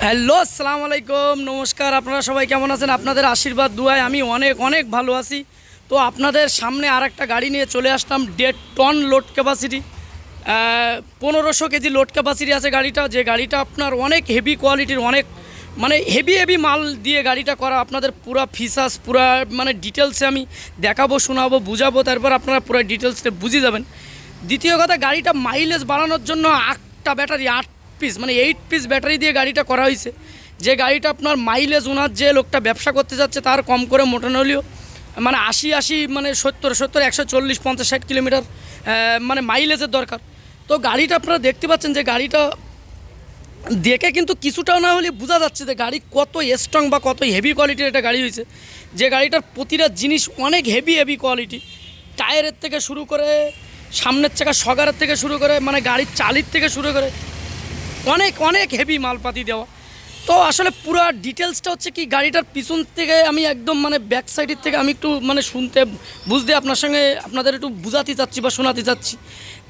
Hello, আসসালামু আলাইকুম, নমস্কার, আপনারা সবাই কেমন আছেন? আপনাদের আশীর্বাদ, দুয়ায়, আমি অনেক অনেক ভালো আছি। তো আপনাদের সামনে আর একটা গাড়ি নিয়ে চলে আসলাম দেড় টন লোড ক্যাপাসিটি পনেরোশো কেজি লোড ক্যাপাসিটি আছে গাড়িটা। যে গাড়িটা আপনার অনেক হেভি কোয়ালিটির অনেক মানে হেভি হেভি মাল দিয়ে গাড়িটা করা। আপনাদের পুরা ফিসাস পুরা মানে ডিটেলসে আমি দেখাবো, শোনাবো, বুঝাবো, তারপর আপনারা পুরো ডিটেলসে বুঝে যাবেন। দ্বিতীয় কথা, গাড়িটা মাইলেজ বাড়ানোর জন্য আটটা ব্যাটারি আট পিস মানে এইট পিস ব্যাটারি দিয়ে গাড়িটা করা হয়েছে। যে গাড়িটা আপনার মাইলেজ ওনার যে লোকটা ব্যবসা করতে যাচ্ছে, তার কম করে মোটানো হলেও মানে আশি আশি মানে সত্তর সত্তর, একশো চল্লিশ, পঞ্চাশ, ষাট কিলোমিটার মানে মাইলেজের দরকার। তো গাড়িটা আপনারা দেখতে পাচ্ছেন যে গাড়িটা দেখে কিন্তু কিছুটাও না হলে বোঝা যাচ্ছে যে গাড়ি কত স্ট্রং বা কত হেভি কোয়ালিটির একটা গাড়ি হয়েছে। যে গাড়িটার প্রতিটা জিনিস অনেক হেভি হেভি কোয়ালিটি টায়ারের থেকে শুরু করে, সামনের চাকা সগারের থেকে শুরু করে মানে গাড়ির চালির থেকে শুরু করে অনেক অনেক হেভি মালপাতি দেওয়া। তো আসলে পুরো ডিটেলসটা হচ্ছে কি, গাড়িটার পিছন থেকে আমি একদম মানে ব্যাক সাইডের থেকে আমি একটু মানে শুনতে, বুঝতে আপনার সঙ্গে আপনাদের একটু বুঝাতে চাচ্ছি বা শোনাতে চাচ্ছি।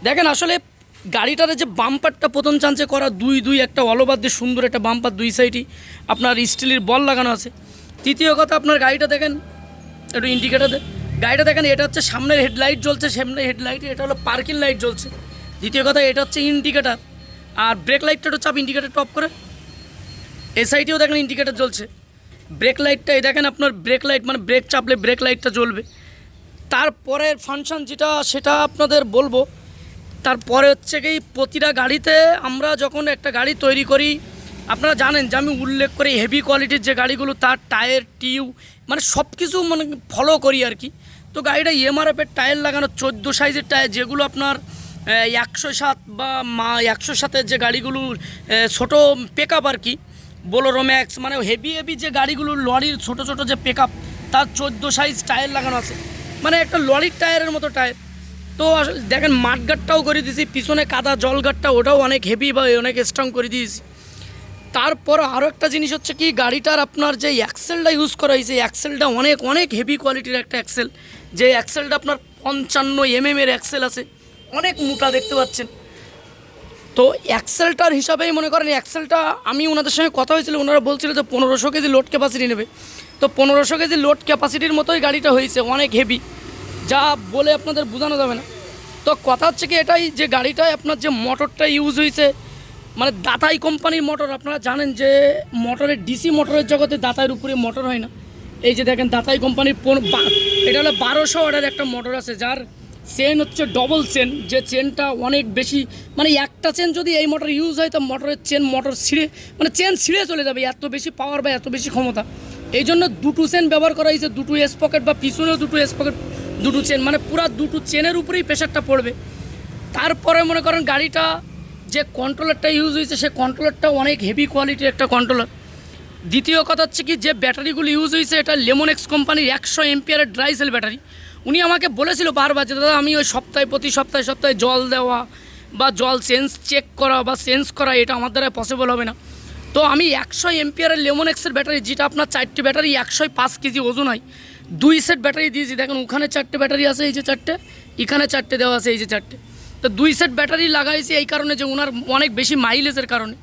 দেখেন আসলে গাড়িটার যে বাম্পারটা প্রথম চান্সে করা, দুই দুই, একটা অলবাদ দিয়ে সুন্দর একটা বাম্পার দুই সাইডই আপনার স্টিলের বল লাগানো আছে। তৃতীয় কথা, আপনার গাড়িটা দেখেন, একটু ইন্ডিকেটার গাড়িটা দেখেন, এটা হচ্ছে সামনের হেডলাইট জ্বলছে, সামনের হেডলাইট এটা হলো পার্কিং লাইট জ্বলছে। দ্বিতীয় কথা, এটা হচ্ছে ইন্ডিকেটার আর ব্রেক লাইটটা একটু চাপ ইন্ডিকেটার টপ করে। এই সাইডেও দেখেন ইন্ডিকেটার জ্বলছে। ব্রেক লাইটটা এই দেখেন আপনার ব্রেক লাইট মানে ব্রেক চাপলে ব্রেক লাইটটা জ্বলবে। তারপরের ফাংশন যেটা, সেটা আপনাদের বলব, তারপরে হচ্ছে কি প্রতিটা গাড়িতে আমরা যখন একটা গাড়ি তৈরি করি, আপনারা জানেন যে আমি উল্লেখ করি হেভি কোয়ালিটির যে গাড়িগুলো, তার টায়ার টিউ মানে সব কিছু মানে ফলো করি আর কি। তো গাড়িটা এমআরএফের টায়ার লাগানো, চোদ্দ সাইজের টায়ার যেগুলো আপনার একশো সাত বা মা একশো সাতের যে গাড়িগুলো আহ, ছোটো পেক আর কি বোলোরো ম্যাক্স মানে হেভি হেভি যে গাড়িগুলো লরির ছোট ছোট যে পেক তার চোদ্দ সাইজ টায়ার লাগানো আছে। মানে একটা লরির টায়ারের মতো টায়ার তো আসলে দেখেন মাঠগাটটাও করে দিয়েছি পিছনে কাদা জলগাটটা ওটাও অনেক হেভি বা অনেক স্ট্রং করে দিয়েছি। তারপর আরও একটা জিনিস হচ্ছে কি গাড়িটার আপনার যে অ্যাক্সেলটা ইউজ করা হয়েছে অ্যাক্সেলটা অনেক অনেক হেভি কোয়ালিটির একটা অ্যাক্সেল যে অ্যাক্সেলটা আপনার পঞ্চান্ন এমএম এর অ্যাক্সেল আছে। অনেক মোটা দেখতে পাচ্ছেন। তো অ্যাক্সেলটার হিসাবেই মনে করেন অ্যাক্সেলটা আমি ওনাদের সঙ্গে কথা হয়েছিল, ওনারা বলছিল যে পনেরোশো কেজি লোড ক্যাপাসিটি নেবে। তো পনেরোশো কেজি লোড ক্যাপাসিটির মতোই গাড়িটা হয়েছে, অনেক হেভি যা বলে আপনাদের বোঝানো যাবে না। তো কথা হচ্ছে কি এটাই যে গাড়িটায় আপনার যে মোটরটা ইউজ হয়েছে মানে দাতাই কোম্পানির মোটর আপনারা জানেন যে মোটরের ডিসি মোটরের জগতে দাতাইয়ের উপরে মোটর হয় না। এই যে দেখেন, দাতাই কোম্পানির এটা হলো বারোশো অর্ডার একটা মোটর আছে, যার চেন হচ্ছে ডবল চেন যে চেনটা অনেক বেশি মানে একটা চেন যদি এই মোটর ইউজ হয়, তো মোটরের চেন মোটর ছিঁড়ে মানে চেন ছিঁড়ে চলে যাবে, এত বেশি পাওয়ার বা এত বেশি ক্ষমতা। এই জন্য দুটো চেন ব্যবহার করা হয়েছে, দুটো এস পকেট বা পিছনেও দুটো এস পকেট দুটো চেন মানে পুরা দুটো চেনের উপরেই প্রেশারটা পড়বে। তারপরে মনে করেন গাড়িটা যে কন্ট্রোলারটা ইউজ হয়েছে, সে কন্ট্রোলারটা অনেক হেভি কোয়ালিটির একটা কন্ট্রোলার দ্বিতীয় কথা হচ্ছে কি, যে ব্যাটারিগুলো ইউজ হয়েছে, এটা লেমনেক্স কোম্পানির একশো এমপিয়ারের ড্রাই সেল ব্যাটারি উনি আমাকে বলেছিল বারবার যে, দাদা, আমি ওই সপ্তাহে, প্রতি সপ্তাহে সপ্তাহে জল দেওয়া বা জল সেন্স চেক করা বা সেন্স করা এটা আমার দ্বারা পসিবল হবে না। তো আমি একশো এমপিয়ারের লেমন এক্সের ব্যাটারি যেটা আপনার চারটে ব্যাটারি একশোয় পাঁচ কেজি ওজন হয়, দুই সেট ব্যাটারি দিয়েছি। দেখেন, ওখানে চারটে ব্যাটারি আছে, এই যে চারটে, এখানে চারটে দেওয়া আছে, এই যে চারটে। তো দুই সেট ব্যাটারি লাগাইছি এই কারণে যে ওনার অনেক বেশি মাইলেজের কারণে।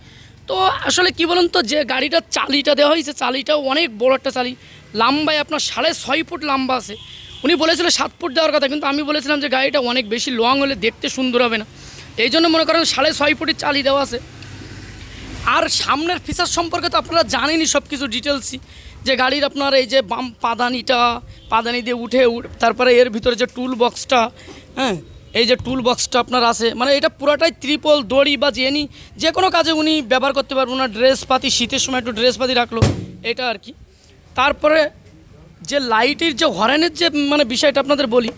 তো আসলে কি বলুন তো, যে গাড়িটার চালিটা দেওয়া হয়েছে, চালিটাও অনেক বড় একটা চালি। লাম্বায় আপনার সাড়ে ছয় ফুট লম্বা আছে। উনি বলেছিল সাত ফুট দেওয়ার কথা, কিন্তু আমি বলেছিলাম যে গাড়িটা অনেক বেশি লং হলে দেখতে সুন্দর হবে না। এই জন্য মনে করেন সাড়ে ছয় ফুটের চালি দেওয়া আছে। আর সামনের ফিচার সম্পর্কে তো আপনারা জানেনই সব কিছু ডিটেলসই যে গাড়ির আপনার এই যে বাম পাদানিটা, পাদানি দিয়ে উঠে তারপরে এর ভিতরে যে টুল বক্সটা হ্যাঁ এই যে টুল বক্সটা আপনার আছে মানে এটা পুরাটাই ত্রিপল দড়ি বা জেনি যে কোনো কাজে উনি ব্যবহার করতে পারবেন। ওনার ড্রেস পাতি, শীতের সময় একটু ড্রেস পাতি রাখল, এটা আর কি। তারপরে যে লাইটের যে হরেনের যে মানে বিষয়টা আপনাদের বলি,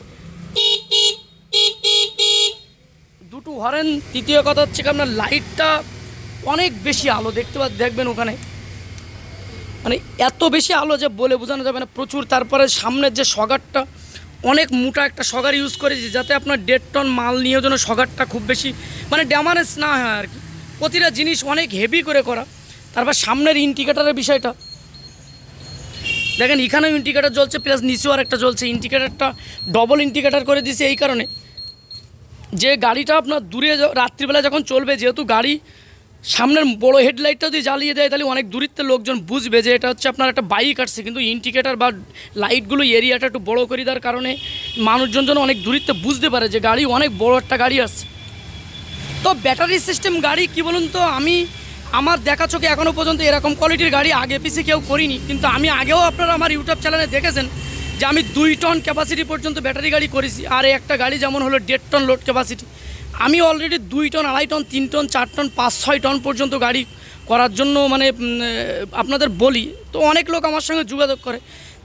দুটো হরেন, তৃতীয় কথা হচ্ছে আপনার লাইটটা অনেক বেশি আলো, দেখতে পা, দেখবেন ওখানে। মানে এত বেশি আলো যে বলে বোঝানো যাবে না, প্রচুর। তারপরে সামনের যে সগারটা অনেক মোটা একটা সগার ইউজ করেছি, যাতে আপনার দেড় টন মাল নিয়ে যেন সগারটা খুব বেশি মানে ড্যামারেজ না হয় আর কি। প্রতিটা জিনিস অনেক হেভি করে করা। তারপর সামনের ইন্ডিকেটারের বিষয়টা দেখেন, এখানেও ইন্ডিকেটার জ্বলছে প্লাস নিচেও আর একটা জ্বলছে। ইন্ডিকেটারটা ডবল ইন্ডিকেটার করে দিছে এই কারণে। যে গাড়িটা আপনার দূরে রাত্রিবেলা যখন চলবে, যেহেতু গাড়ি সামনের বড় হেডলাইটটা যদি জ্বালিয়ে দেয়, তাহলে অনেক দূরিত্বের লোকজন বুঝবে যে এটা হচ্ছে আপনার একটা বাইক আসছে। কিন্তু ইন্ডিকেটার বা লাইটগুলো এরিয়াটা একটু বড় করে দেওয়ার কারণে মানুষজন যেন অনেক দূরিত্বে বুঝতে পারে যে গাড়ি অনেক বড় একটা গাড়ি আসছে। তো ব্যাটারি সিস্টেম গাড়ি কি বলুন তো? আমি আমার দেখা চোখে এখনও পর্যন্ত এরকম কোয়ালিটির গাড়ি আগে পিছিয়ে কেউ করিনি। কিন্তু আমি আগেও আপনারা আমার ইউটিউব চ্যানেলে দেখেছেন যে আমি দুই টন ক্যাপাসিটি পর্যন্ত ব্যাটারি গাড়ি করেছি, আর একটা গাড়ি যেমন হলো দেড় টন লোড ক্যাপাসিটি আমি অলরেডি দুই টন আড়াই টন তিন টন চার টন পাঁচ, ছয় টন পর্যন্ত গাড়ি করার জন্য মানে আপনাদের বলি। তো অনেক লোক আমার সঙ্গে যোগাযোগ করে।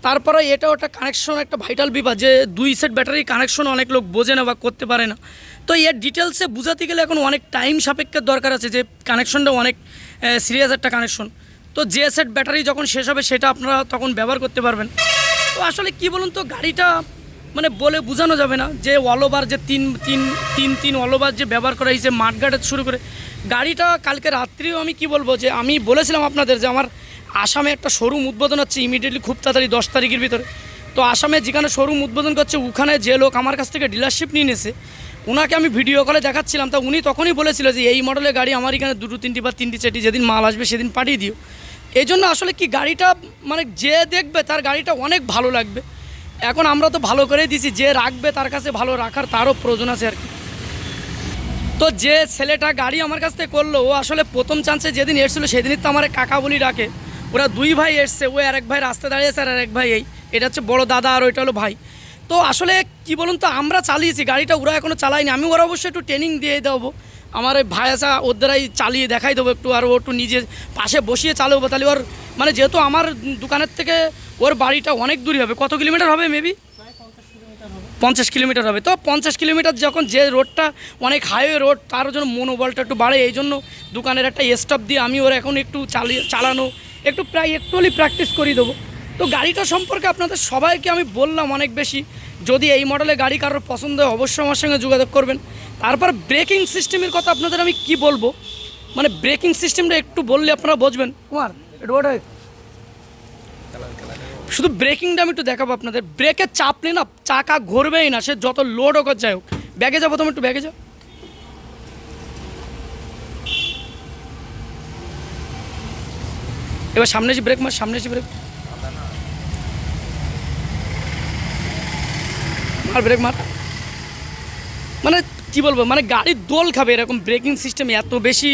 তারপরে এটাও একটা কানেকশন একটা ভাইটাল বিভাগ যে দুই সেট ব্যাটারি কানেকশন অনেক লোক বোঝে না বা করতে পারে না। তো এর ডিটেলসে বোঝাতে গেলে এখন অনেক টাইম সাপেক্ষের দরকার আছে যে কানেকশনটা অনেক সিরিয়াস একটা কানেকশন তো যে সেট ব্যাটারি যখন শেষ হবে সেটা আপনারা তখন ব্যবহার করতে পারবেন। তো আসলে কি বলুন তো, গাড়িটা মানে বলে বোঝানো যাবে না যে অলোবার যে তিন তিন তিন তিন অলোবার যে ব্যবহার করা হয়েছে মাঠঘাটের শুরু করে। গাড়িটা কালকে রাত্রিও আমি কি বলব যে আমি বলেছিলাম আপনাদের যে আমার আসামে একটা শোরুম উদ্বোধন হচ্ছে ইমিডিয়েটলি খুব তাড়াতাড়ি দশ তারিখের ভিতরে। তো আসামে যেখানে শোরুম উদ্বোধন করছে, ওখানে যে লোক আমার কাছ থেকে ডিলারশিপ নিয়ে নিয়েছে ওনাকে আমি ভিডিও কলে দেখাচ্ছিলাম। তা উনি তখনই বলেছিল যে এই মডেলের গাড়ি আমার এখানে দুটো, তিনটি বা তিনটি, চারটি যেদিন মাল আসবে সেদিন পাঠিয়ে দিও। এই জন্য আসলে কি গাড়িটা মানে যে দেখবে তার গাড়িটা অনেক ভালো লাগবে। এখন আমরা তো ভালো করেই দিছি, যে রাখবে তার কাছে ভালো রাখার তারও প্রয়োজন আছে আর কি। তো যে ছেলেটা গাড়ি আমার কাছ থেকে করল, ও আসলে প্রথম চান্সে যেদিন এসেছিল, সেদিনই তো আমার কাকা বলি ডাকে। ওরা দুই ভাই এসছে ও আর এক ভাই রাস্তায় দাঁড়িয়েছে আর এক ভাই এই। এটা হচ্ছে বড় দাদা আর ওইটা হলো ভাই। তো আসলে কি বলুন তো, আমরা চালিয়েছি, গাড়িটা ওরা এখনও চালায়নি। আমি ওরা অবশ্যই একটু ট্রেনিং দিয়ে দেবো। আমার ওই ভাই আসা ওর দ্বারাই চালিয়ে দেখাই দেবো একটু, আর ও একটু নিজে পাশে বসিয়ে চালাবো তাহলে ওর মানে যেহেতু আমার দোকানের থেকে ওর বাড়িটা অনেক দূরই হবে। কত কিলোমিটার হবে মেবি পঞ্চাশ কিলোমিটার হবে। তো পঞ্চাশ কিলোমিটার যখন যে রোডটা, অনেক হাইওয়ে রোড তার জন্য মনোবলটা একটু বাড়ে। এই জন্য দোকানের একটা স্টপ দিয়ে আমি ওর এখন একটু চালিয়ে চালানো একটু প্রায় একটু হলেই প্র্যাকটিস করিয়ে দেবো। তো গাড়িটা সম্পর্কে আপনাদের সবাইকে আমি বললাম অনেক বেশি। যদি এই মডেলের গাড়ি কারোর পছন্দ হয় অবশ্যই আমার সঙ্গে যোগাযোগ করবেন। তারপর ব্রেকিং সিস্টেমের কথা আপনাদের আমি কি বলব? মানে ব্রেকিং সিস্টেমটা একটু বললে আপনারা বুঝবেন। কুমার শুধু ব্রেকিংটা আমি একটু দেখাবো আপনাদের। ব্রেকের চাপ নেই না চাকা ঘুরবেই না সে যত লোড হোক যাই হোক। ব্যাগে যাব তুমি একটু ব্যাগে যাও। এবার সামনে এসে ব্রেক মার, সামনে এসে ব্রেক মার ব্রেক মার। মানে কি বলব মানে গাড়ির দোল খাবে এরকম ব্রেকিং সিস্টেম এত বেশি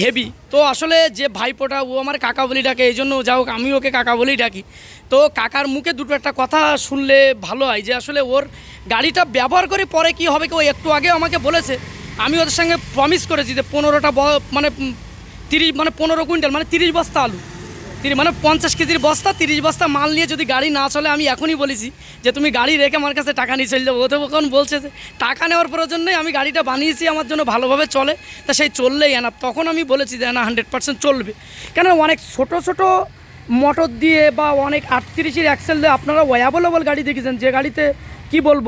হেভি তো আসলে যে ভাইপোটা, ও আমার কাকা বলি ডাকে, এই জন্য যা হোক, আমি ওকে কাকা বলেই ডাকি। তো কাকার মুখে দুটো একটা কথা শুনলে ভালো হয় যে, আসলে ওর গাড়িটা ব্যবহার করে পরে কি হবে কি ও একটু আগে আমাকে বলেছে। আমি ওদের সঙ্গে প্রমিস করেছি যে, পনেরোটা মানে তিরিশ মানে পনেরো কুইন্টাল মানে তিরিশ বস্তা আলু। মানে পঞ্চাশ কেজির বস্তা, তিরিশ বস্তা মাল নিয়ে যদি গাড়ি না চলে, আমি এখনই বলেছি যে তুমি গাড়ি রেখে আমার কাছে টাকা নিয়ে চলে যাব ও তো কখন বলছে যে টাকা নেওয়ার প্রয়োজন নেই, আমি গাড়িটা বানিয়েছি, আমার জন্য ভালোভাবে চলে। তা সেই চললেই এনা তখন আমি বলেছি যে না হান্ড্রেড পার্সেন্ট চলবে। কেন অনেক ছোট ছোট মোটর দিয়ে বা অনেক আটত্রিশের অ্যাক্সেল দিয়ে আপনারা অ্যাভেলেবল গাড়ি দেখেছেন যে গাড়িতে কি বলব?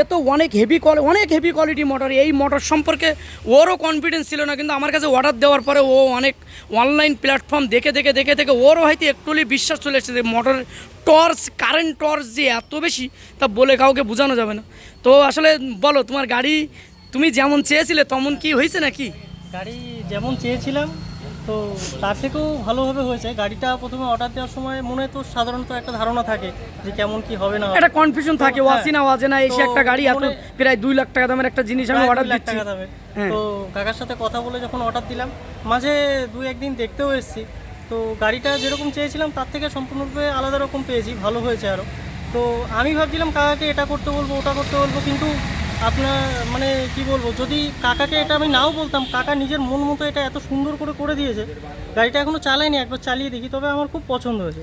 এ তো অনেক হেভি কোয়ালি অনেক হেভি কোয়ালিটি মোটর এই মোটর সম্পর্কে ওরও কনফিডেন্স ছিল না, কিন্তু আমার কাছে অর্ডার দেওয়ার পরে ও অনেক অনলাইন প্ল্যাটফর্ম দেখে দেখে দেখে দেখে ওরও হয়তো একটুলি বিশ্বাস চলে এসেছে যে মোটর টর্চ কারেন্ট টর্চ যে এত বেশি, তা বলে কাউকে বোঝানো যাবে না। তো আসলে বলো, তোমার গাড়ি তুমি যেমন চেয়েছিলে, তেমন কি হয়েছে নাকি? গাড়ি যেমন চেয়েছিলাম তো তার থেকেও ভালোভাবে হয়েছে গাড়িটা প্রথমে অর্ডার দেওয়ার সময় মনে তো সাধারণত একটা ধারণা থাকে যে কেমন কি হবে না একটা কনফিউশন থাকে হ্যাঁ। ওয়াসি না ওয়াজে না এসে একটা গাড়ি এত প্রায় দুই লাখ টাকা দামের একটা জিনিস আমি অর্ডার দিচ্ছি। হ্যাঁ। তো কাকার সাথে কথা বলে যখন অর্ডার দিলাম মাঝে দুই একদিন দেখতেও এসেছি তো গাড়িটা যেরকম চেয়েছিলাম তার থেকে সম্পূর্ণরূপে আলাদা রকম পেয়েছি ভালো হয়েছে আরও তো আমি ভাবছিলাম কাকাকে এটা করতে বলব ওটা করতে বলব কিন্তু আপনার মানে কি বলব, যদি কাকাকে এটা আমি নাও বলতাম, কাকা নিজের মন মতো এটা এত সুন্দর করে করে দিয়েছে, গাড়িটা এখনও চালাইনি একবার চালিয়ে দেখি, তবে আমার খুব পছন্দ হয়েছে।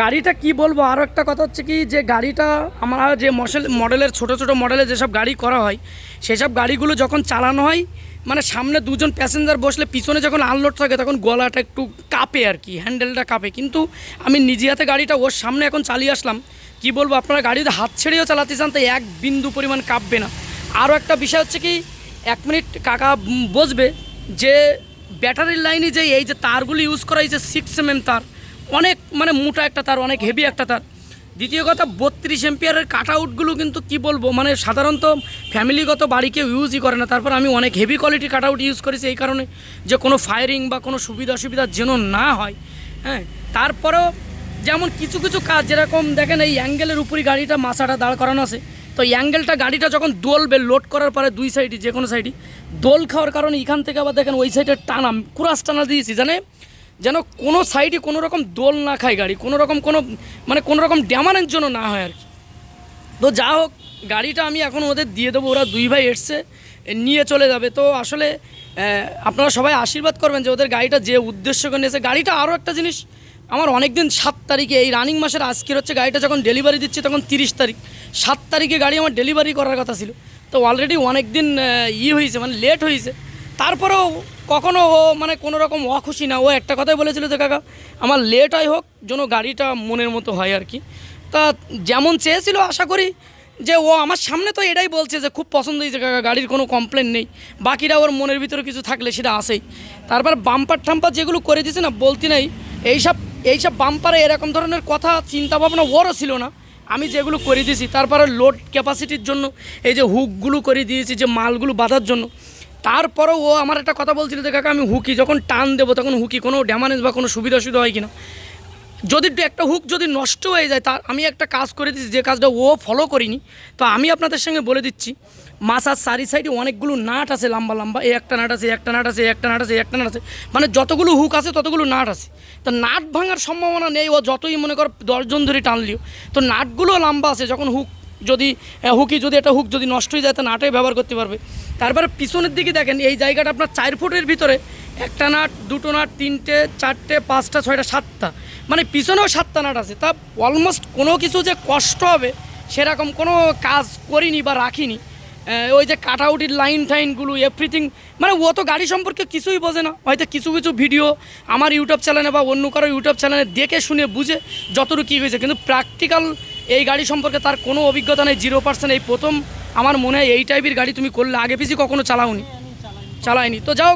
গাড়িটা কি বলব আরও একটা কথা হচ্ছে কি, যে গাড়িটা আমরা যে মডেল মডেলের ছোট ছোট মডেলের যেসব গাড়ি করা হয়, সেসব গাড়িগুলো যখন চালানো হয় মানে সামনে দুজন প্যাসেঞ্জার বসলে পিছনে যখন আনলোড থাকে, তখন গলাটা একটু কাঁপে আর কি হ্যান্ডেলটা কাঁপে। কিন্তু আমি নিজে হাতে গাড়িটা ওর সামনে এখন চালিয়ে আসলাম, কি বলব, আপনারা গাড়িতে হাত ছেড়েও চালাতে চান তো এক বিন্দু পরিমাণ কাঁপবে না। আরও একটা বিষয় হচ্ছে কি, এক মিনিট কাকা বসবে, যে ব্যাটারির লাইনে যে এই যে তারগুলি ইউজ করা হয়েছে সিক্স এম তার, অনেক মানে মোটা একটা তার, অনেক হেভি একটা তার। দ্বিতীয় কথা, বত্রিশ এম্পিয়ারের কাট আউটগুলো কিন্তু কি বলব মানে সাধারণত ফ্যামিলিগত বাড়ি কেউ ইউজই করে না। তারপর আমি অনেক heavy quality cut out use করেছি এই কারণে, যে কোনো ফায়ারিং বা কোনো সুবিধা অসুবিধা যেন না হয় হ্যাঁ। তারপরেও যেমন কিছু কিছু কাজ, যেরকম দেখেন এই অ্যাঙ্গেলের উপরই গাড়িটা মাছাটা দাঁড় করানো আছে তো অ্যাঙ্গেলটা গাড়িটা যখন দোলবে লোড করার পরে দুই সাইডই যে কোনো সাইডই দোল খাওয়ার কারণে এখান থেকে আবার দেখেন ওই সাইডে টানা কুরাস টানা দিয়েছি জানে যেন কোনো সাইডে কোনো রকম দোল না খায় গাড়ি, কোনো রকম কোনো মানে কোনো রকম ড্যামারের জন্য না হয় আর কি। তো যা হোক, গাড়িটা আমি এখন ওদের দিয়ে দেবো, ওরা দুই ভাই এসছে নিয়ে চলে যাবে। তো আসলে আপনারা সবাই আশীর্বাদ করবেন যে ওদের গাড়িটা যে উদ্দেশ্য করে নিয়েছে। গাড়িটা আরও একটা জিনিস আমার অনেক দিন সাত তারিখে, এই রানিং মাসের আজকের হচ্ছে গাড়িটা যখন ডেলিভারি দিচ্ছি তখন তিরিশ তারিখ। সাত তারিখে গাড়ি আমার ডেলিভারি করার কথা ছিল। তো অলরেডি অনেক দিন ই হয়েছে মানে লেট হয়েছে। তারপরেও কখনো ও মানে কোনো রকম অখুশি না। ও একটা কথাই বলেছিল যে, কাকা, আমার লেট হয় হোক, যেন গাড়িটা মনের মতো হয় আর কি। তা যেমন চেয়েছিল, আশা করি যে, ও আমার সামনে তো এটাই বলছে যে, খুব পছন্দ হয়েছে, কাকা, গাড়ির কোনো কমপ্লেন নেই। বাকিরা ওর মনের ভিতরে কিছু থাকলে সেটা আসেই। তারপর বাম্পার ঠাম্পার যেগুলো করে দিছে না, বলতে নাই, এইসব এইসব বাম্পারে এরকম ধরনের কথা চিন্তা ভাবনা ওরও ছিল না। আমি যেগুলো করে দিয়েছি, তারপরে লোড ক্যাপাসিটির জন্য, এই যে হুকগুলো করে দিয়েছি, যে মালগুলো বাঁধার জন্য, তারপরেও ও আমার একটা কথা বলছিল যে, কাকা, আমি হুকি, যখন টান দেবো, তখন হুকি, কোনো ড্যামানেজ বা কোনো সুবিধা অসুবিধা হয় কিনা? যদি একটু একটা হুক যদি নষ্ট হয়ে যায় তার আমি একটা কাজ করে দিচ্ছি যে কাজটা ও ফলো করিনি, তো আমি আপনাদের সঙ্গে বলে দিচ্ছি মাসার সারি সাইডে অনেকগুলো নাট আছে, লম্বা লম্বা। এই একটা নাট আছে একটা নাট আছে একটা নাট আছে একটা নাট আছে। মানে যতগুলো হুক আছে, ততগুলো নাট আছে। তো নাট ভাঙার সম্ভাবনা নেই, ও যতই মনে কর দশজন ধরে টানলিও। তো নাটগুলো লম্বা আছে, যখন হুক যদি হুকি যদি একটা হুক যদি নষ্ট হয়ে যায়, তা নাটে ব্যবহার করতে পারবে। তারপরে পিছনের দিকে দেখেন, এই জায়গাটা আপনার চার ফুটের ভিতরে। একটা নাট, দুটো নাট, তিনটে, চারটে, পাঁচটা, ছয়টা, সাতটা। মানে পিছনেও সাতটা নাট আছে। তা অলমোস্ট কোনো কিছু যে কষ্ট হবে, সেরকম কোনো কাজ করিনি বা রাখিনি। ওই যে কাটাউটির লাইন টাইনগুলো এভরিথিং মানে ও তো গাড়ি সম্পর্কে কিছুই বোঝে না। হয়তো কিছু কিছু ভিডিও আমার ইউটিউব চ্যানেলে বা অন্য কারও ইউটিউব চ্যানেলে দেখে শুনে বুঝে যতটুকু কী হয়েছে। কিন্তু প্র্যাকটিক্যাল এই গাড়ি সম্পর্কে তার কোনো অভিজ্ঞতা নেই জিরো পার্সেন্ট এই প্রথম। আমার মনে হয় এই টাইপের গাড়ি তুমি করলে, আগে পিছিয়ে কখনো চালাওনি। চালাইনি তো যাও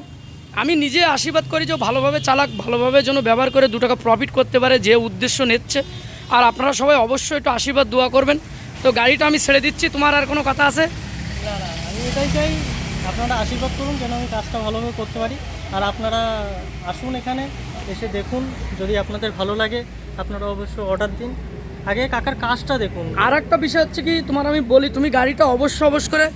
আমি নিজে আশীর্বাদ করি যে ভালোভাবে চালাক, ভালোভাবে যেন ব্যবহার করে দু টাকা প্রফিট করতে পারে, যে উদ্দেশ্য নিচ্ছে। আর আপনারা সবাই অবশ্যই একটু আশীর্বাদ, দোয়া করবেন। তো গাড়িটা আমি ছেড়ে দিচ্ছি, তোমার আর কোনো কথা আছে? এটাই চাই, আপনারা আশীর্বাদ করুন যেন আমি কাজটা ভালোভাবে করতে পারি। আর আপনারা আসুন এখানে, এসে দেখুন, যদি আপনাদের ভালো লাগে, আপনারা অবশ্যই অর্ডার দিন। আগে কাকার কাজটা দেখুন। আর একটা বিষয় হচ্ছে কি, তোমার আমি বলি, তুমি গাড়িটা অবশ্য অবশ্য করে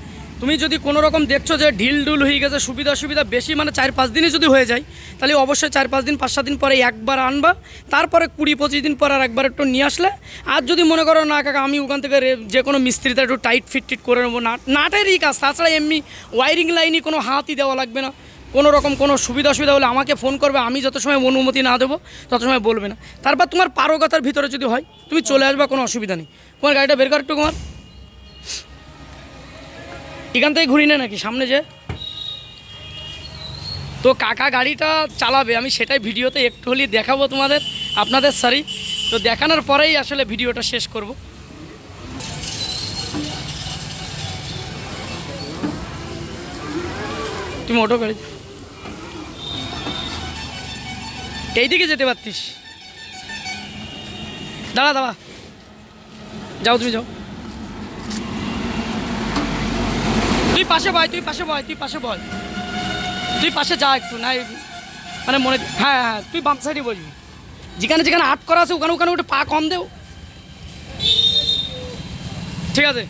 তুমি যদি কোনো রকম দেখছ যে ঢিল ডুল হয়ে গেছে, সুবিধা সুবিধা বেশি মানে চার পাঁচ দিনই যদি হয়ে যায়, তাহলে অবশ্যই চার পাঁচ দিন, পাঁচ সাত দিন পরে একবার আনবা। তারপরে কুড়ি পঁচিশ দিন পর আর একবার একটু নিয়ে আসলে। আর যদি মনে করো, না কাকা, আমি ওখান থেকে যে কোনো মিস্ত্রিতে একটু টাইট ফিট টিট করে নেব। না নাটেরই কাজ। তাছাড়া এমনি ওয়ারিং লাইনই কোনো হাতই দেওয়া লাগবে না। কোনো রকম কোনো সুবিধা অসুবিধা হলে আমাকে ফোন করবে, আমি যত সময় অনুমতি না দেবো, তত সময় বলবে না। তারপর তোমার পারোগতার ভিতরে যদি হয়, তুমি চলে আসবা, কোনো অসুবিধা নেই। তোমার গাড়িটা বের কর একটু তোমার এখান থেকে ঘুরি না নাকি, সামনে যে। তো কাকা গাড়িটা চালাবে, আমি সেটাই ভিডিওতে একটু হলেই দেখাবো তোমাদের, আপনাদের সারি তো দেখানোর পরেই আসলে ভিডিওটা শেষ করব। তুমি অটো গাড়ি এইদিকে যেতে পারতিস। দাঁড়া দাঁড়া। যাও তুমি, যাও। তুই পাশে বয় তুই পাশে বয় তুই পাশে বল। তুই পাশে যা একটু, নাই মানে মনে হ্যাঁ হ্যাঁ তুই বাম সাইডে বসবি। যেখানে যেখানে আট করা আছে, ওখানে ওখানে ওটা পা কম দেও ঠিক আছে?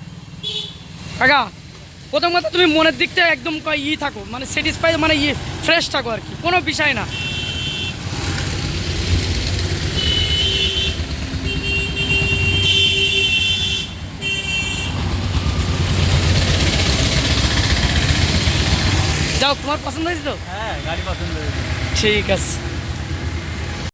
কাকা, প্রথম কথা তুমি মনের দিকটা একদম ই থাকো মানে স্যাটিসফাই মানে ইয়ে ফ্রেশ থাকো আর কি, কোনো বিষয় না। তোমার পছন্দ হয়েছে তো? হ্যাঁ গাড়ি পছন্দ হয়েছে। ঠিক আছে।